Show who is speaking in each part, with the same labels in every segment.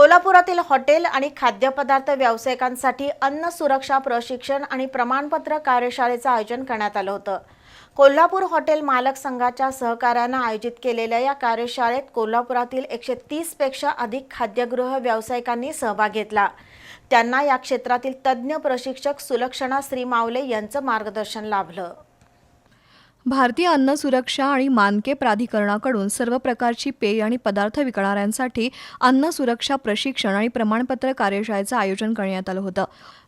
Speaker 1: कोल्हापुरातील हॉटेल आणि खाद्यपदार्थ व्यावसायिकांसाठी अन्न सुरक्षा प्रशिक्षण आणि प्रमाणपत्र कार्यशाळेचं आयोजन करण्यात आलं होतं. कोल्हापूर हॉटेल मालक संघाच्या सहकार्यानं आयोजित केलेल्या या कार्यशाळेत कोल्हापुरातील एकशे तीसपेक्षा अधिक खाद्यगृह व्यावसायिकांनी सहभाग घेतला. त्यांना या क्षेत्रातील तज्ज्ञ प्रशिक्षक सुलक्षणा श्रीमावले यांचं मार्गदर्शन लाभलं.
Speaker 2: भारतीय अन्न सुरक्षा आणि मानके प्राधिकरणाकडून सर्व प्रकारची पेय आणि पदार्थ विकणाऱ्यांसाठी अन्न सुरक्षा प्रशिक्षण आणि प्रमाणपत्र कार्यशाळेचं आयोजन करण्यात आलं होतं.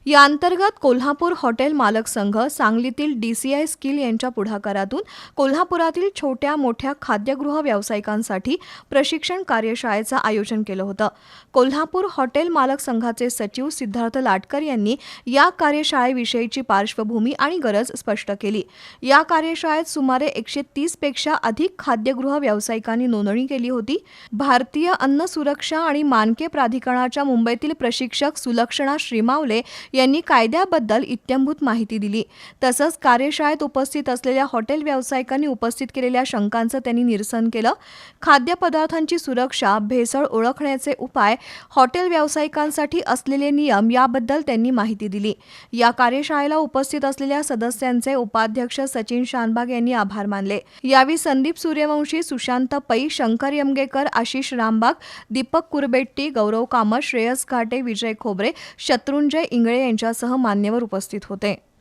Speaker 2: या अंतर्गत कोल्हापूर हॉटेल मालक संघ सांगलीतील डीसीआय स्किल यांच्या पुढाकारातून कोल्हापुरातील छोट्या मोठ्या खाद्यगृह व्यावसायिकांसाठी प्रशिक्षण कार्यशाळेचं आयोजन केलं होतं. कोल्हापूर हॉटेल मालक संघाचे सचिव सिद्धार्थ लाटकर यांनी या कार्यशाळेविषयीची पार्श्वभूमी आणि गरज स्पष्ट केली. या कार्यशाळेत सुमारे एकशे तीसपेक्षा अधिक खाद्यगृह व्यावसायिकांनी नोंदणी केली होती. भारतीय अन्न सुरक्षा आणि मानके प्राधिकरणाच्या मुंबईतील प्रशिक्षक सुलक्षणा श्रीमावले यांनी कायद्याबद्दल इत्यंभूत माहिती दिली. तसंच कार्यशाळेत उपस्थित असलेल्या हॉटेल व्यावसायिकांनी उपस्थित केलेल्या शंकांचं त्यांनी निरसन केलं. खाद्यपदार्थांची सुरक्षा भेसळ ओळखण्याचे उपाय हॉटेल व्यावसायिकांसाठी असलेले नियम याबद्दल त्यांनी माहिती दिली. या कार्यशाळेला उपस्थित असलेल्या सदस्यांचे उपाध्यक्ष सचिन शानबाग यांनी आभार मानले. यावेळी संदीप सूर्यवंशी सुशांत पै शंकर यमगेकर आशिष रामबाग दीपक कुरबेट्टी गौरव कामत श्रेयस घाटे विजय खोबरे शत्रुंजय इंगळे यांच्यासह मान्यवर उपस्थित होते.